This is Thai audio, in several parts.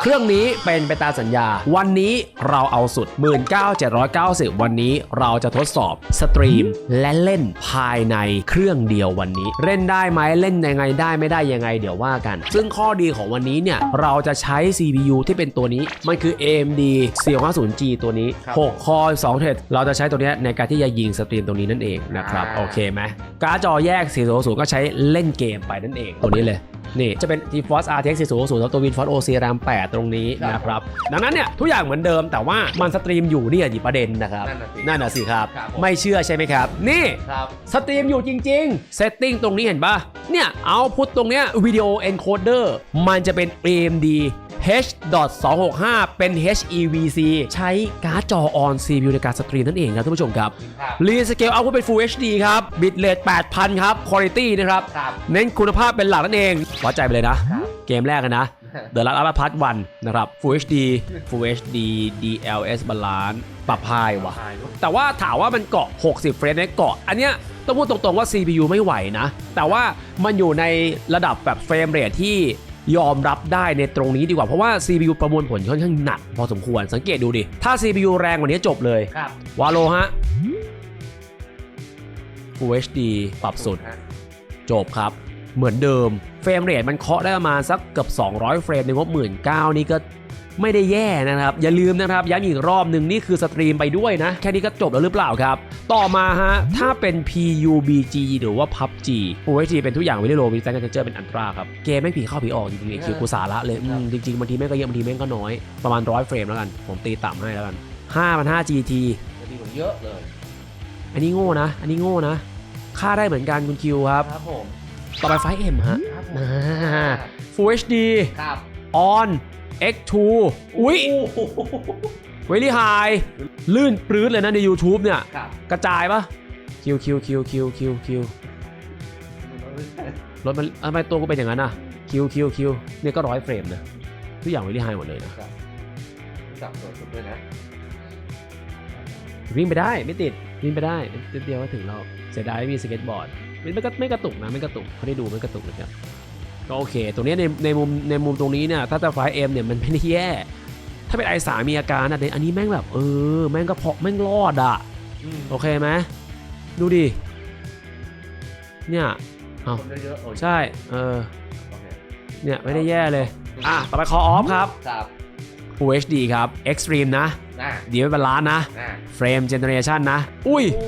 เครื่องนี้เป็นไปตามสัญญา วันนี้เราเอาสุด 19,790 วันนี้เราจะทดสอบสตรีมและเล่นภายในเครื่องเดียววันนี้ เล่นได้ไหมเล่นยังไงได้ไม่ได้ยังไงเดี๋ยวว่ากัน ซึ่งข้อดีของวันนี้เนี่ยเราจะใช้ CPU ที่เป็นตัวนี้ มันคือ AMD 450G ตัวนี้ครับ6คอ2เทรดเราจะใช้ตัวเนี้ยในการที่จะยิงสตรีมตรงนี้นั่นเองนะครับอ่าโอเคไหมการ์ดจอแยก 400 ก็ใช้เล่นเกมไปนั่นเองตัวนี้เลย นี่จะเป็น GeForce RTX 400แล้วตัว WinForce OC RAM 8 ตรงนี้นะครับ ดังนั้นเนี่ยทุกอย่างเหมือนเดิมแต่ว่ามันสตรีมอยู่เนี่ยดิประเด็นนะครับ นั่นน่ะสินั่นน่ะสิครับครับผมไม่เชื่อใช่ไหมครับ นี่ครับสตรีมอยู่จริงๆเซตติ้งตรงนี้เห็นปะเนี่ยเอาพุทตรงเนี้ยวิดีโอ encoder มันจะเป็น AMD H.265 เป็น HEVC ใช้การ์ดจอ on CPU ในการสตรีมนั่นเองครับท่านผู้ชมครับครับรีสเกลเอาเป็น Full HD ครับ บิตเรท 8,000 ครับ Quality นะครับครับเน้นคุณภาพเป็นหลักนั่นเองวัดใจไปเลยนะครับเกมแรกกันนะ The Last of Us 1นะครับ Full HD Full HD DLS Balance ปรับพายว่ะ แต่ว่าถามว่ามันเกาะ 60 เฟรมในเกาะ อันเนี้ยต้องพูดตรงๆว่า CPU ไม่ไหวนะ แต่ว่ามันอยู่ในระดับแบบเฟรมเรทที่ยอมรับได้ในตรงนี้ดีกว่า เพราะว่า CPU ประมวลผลค่อนข้างหนักพอสมควรสังเกตดูดิ ถ้า CPU แรงกว่านี้จบเลยครับวาโลฮะ Full HD ปรับสุด จบครับ เหมือนเดิม เฟรมเรทมันเคาะได้ประมาณสักเกือบ 200 เฟรมในงบ 1 9 0 0นี่ก็ไม่ได้แย่นะครับ อย่าลืมนะครับย้ำอีกรอบหนึ่งนี่คือสตรีมไปด้วยนะ แค่นี้ก็จบแล้วหรือเปล่าครับ ต่อมาฮะ ถ้าเป็น PUBG หรือว่า PUBG Full HD เป็นทุกอย่างวิดีโอมีแตงกันเจอเป็นอันตราครับ เกมไม่งผีเข้าผีออกจริงๆไอ้คิวกูสาระเลยอืมจริงๆบางทีแม่งก็เยอะบางทีแม่งก็น้อย ประมาณร้อยเฟรมแล้วกัน ผมตีต่ำให้แล้วกัน5 5 0 GT จะดีกว่าเยอะเลย อันนี้โง่นะ อันนี้โง่นะค่าได้เหมือนกันคุณคิวครับครับผม ต่อไปไฟเอ็มฮะครับผมอ่า Full HD ครับ on X2 อุ้ยโอ้โหเวลี่ไฮลื่นปลื้ดเลยนะใน YouTube เนี่ย ครับกระจายปะคิวคิวคิวคิวคิวคิวรถมันทำไมตัวกูเป็นอย่างนั้นอะคิวคิวคิวเนี่ยก็ร้อยเฟรมนะทุกอย่างเวลี่ไฮหมดเลยนะ จับสดสุดด้วยนะวิ่งไปได้ไม่ติด วิ่งไปได้นิดเดียวก็ถึงแล้วเสียดายไม่มีสเก็ตบอร์ด ไม่ไม่กระไม่กระตุกนะไม่กระตุกเขาได้ดูไม่กระตุกนะครับก็โอเค ตรงนี้ในในมุมในมุมตรงนี้เนี่ยถ้าจะไฟเอ็มเนี่ยมันไม่ได้แย่ ถ้าเป็นไอสามีอาการนะแต่อันนี้แม่งแบบเออแม่งก็พอแม่งรอดอะโอเคไหมดูดิเนี่ยเอาคนเยอะๆโอ้ยใช่เออโอเคเนี่ยไม่ได้แย่เลย อะต่อไป Call Off ครับครับ Full HD ครับ Extreme นะน่าดีไม่เป็นล้านนะน่า Frame Generation นะ อุ้ยโอ้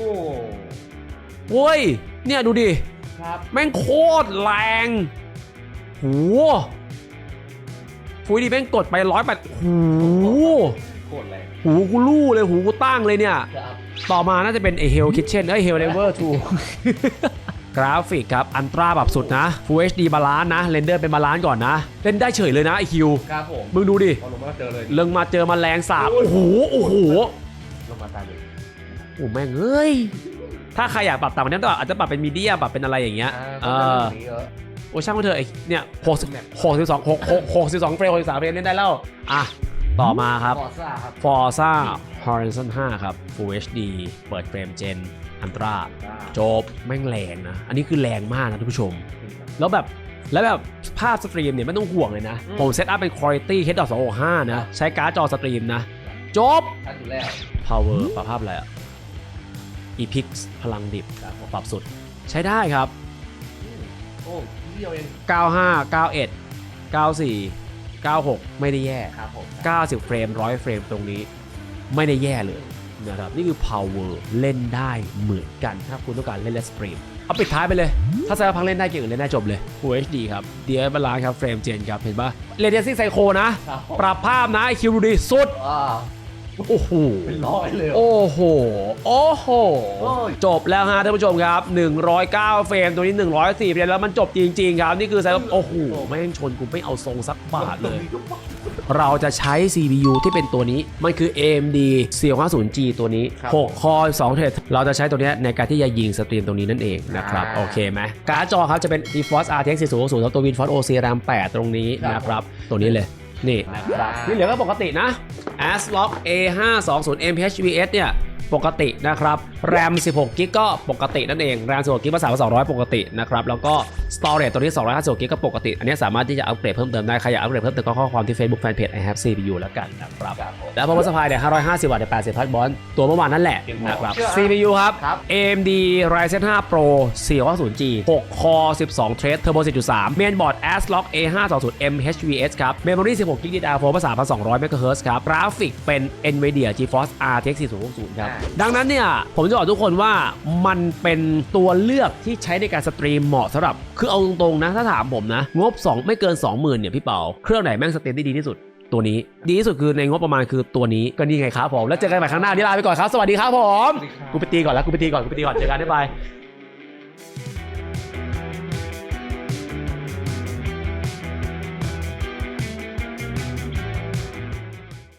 โว้ย เนี่ยดูดิ ครับ แม่งโคตรแรงหูฟูดีแม่งกดไปร้อยแปดหูโคตรแรงหูกูลู่เลยหูกูตั้งเลยเนี่ย ครับต่อมาน่าจะเป็นไอเฮลคิทเช่นไอเฮลเลเวอร์ทูกราฟิกครับ อันตราแบบสุดนะ Full HD บาลานซ์นะเรนเดอร์เป็นบาลานซ์ก่อนนะ เล่นได้เฉยเลยนะไอคิว ครับผมมึงดูดิ พอลงมาเจอเลย เริงมาเจอมาแรงสาบโอ้โห โอ้โหลงมาตายเลย โอ้แม่งเอ้ย ถ้าใครอยากปรับต่ำกว่านี้ก็อาจจะปรับเป็นมีเดียปรับเป็นอะไรอย่างเงี้ยเออนี้เยอะโอ้ช่างมันเถอะไอ้เนี่ยหกสิบหกสิบสองหกหกหกสิบสองเฟรมหกสิบสามเฟรมเล่นได้แล้วอะต่อมาครับฟอร์ซ่าครับ Forza Horizon 5 ครับ Full HD เปิดเฟรมเจนอันตราจบแม่งแรงนะ อันนี้คือแรงมากนะท่านผู้ชม แล้วแบบแล้วแบบภาพสตรีมเนี่ยไม่ต้องห่วงเลยนะอืมผมเซตอัพเป็น Quality H.265 นะ ใช้การ์ดจอสตรีมนะ จบชัดอยู่แล้ว Power ปรับภาพอะไรอะ Epix พลังดิบปรับสุดใช้ได้ครับ โอ้นิดเดียวเอง95 91 94 96 ไม่ได้แย่ ครับผม90 เฟรม 100 เฟรมตรงนี้ ไม่ได้แย่เลยนะครับ นี่คือ power เล่นได้เหมือนกัน ถ้าคุณต้องการเล่นและสตรีม เอาปิดท้ายไปเลย ถ้าสายพังเล่นได้เก่งอื่นเล่นได้จบเลย Full HD ครับ DX Balance ครับ เฟรมเจนครับ เห็นปะเรเดียซิ่งไซโคนะครับผมปรับภาพนะคิวดูดีสุดอ่า โอ้โห เป็นร้อยเลยเหรอ โอ้โห โอ้โห โอ้ย จบแล้วฮะท่านผู้ชมครับ 109 เฟรม ตัวนี้ 104เฟรมแล้วมันจบจริง ๆ ครับ นี่คือไซส์โอ้โห แม่งชนกูไม่เอาทรงสักบาทเลย เราจะใช้ CPU ที่เป็นตัวนี้ มันคือ AMD 450G ตัวนี้ ครับ 6 คอ2เทรดเราจะใช้ตัวเนี้ยในการที่จะยิงสตรีมตรงนี้นั่นเองนะครับอ่าโอเคไหมการ์ดจอครับจะเป็น GeForce RTX 400แล้วตัว WinForce OC RAM 8 ตรงนี้ครับนะครับ ตัวนี้เลย นี่นะครับ ที่เหลือก็ปกตินะ ASLock A520 MHVS เนี่ยปกตินะครับแรม 16 กิกก็ปกตินั่นเอง แรม 16 กิกภาษา200 ปกตินะครับ แล้วก็ Storage ตัวนี้ 256 กิกก็ปกติ อันนี้สามารถที่จะอัปเกรดเพิ่มเติมได้ ใครอยากอัปเกรดเพิ่มเติมก็ข้อความที่ Facebook Fanpage I have CPU แล้วกันนะครับครับผมแล้ว power supply เนี่ย 550 วัตต์ใน80 พัทบอลตัวเมื่อวานนั่นแหละเพียงพอนะครับเชื่อ CPU ครับครับ AMD Ryzen 5 Pro 490G 6 Core 12 Thread Turbo 10.3 Mainboard ASRock A520M HVS ครับ Memory 16 GB DDR4 ภาษา1,200 MHz ครับ กราฟิกเป็น NVIDIA GeForce RTX 4060 ครับอ่าดังนั้นเนี่ยผมจะบอกทุกคนว่ามันเป็นตัวเลือกที่ใช้ในการสตรีมเหมาะสำหรับ คือเอาตรงๆนะ ถ้าถามผมนะ งบ 2 ไม่เกิน 20,000เนี่ยพี่เปาเครื่องไหนแม่งสตรีมได้ดีที่สุดตัวนี้ ดีที่สุดคือในงบประมาณคือตัวนี้ก็นี่ไงครับผมแล้วเจอกันใหม่ครั้งหน้าที่ลาไปก่อนครับสวัสดีครับผมสวัสดีครับกูไปตีก่อนแล้วกูไปตีก่อนกูไปตีก่อนเจอกันได้บาย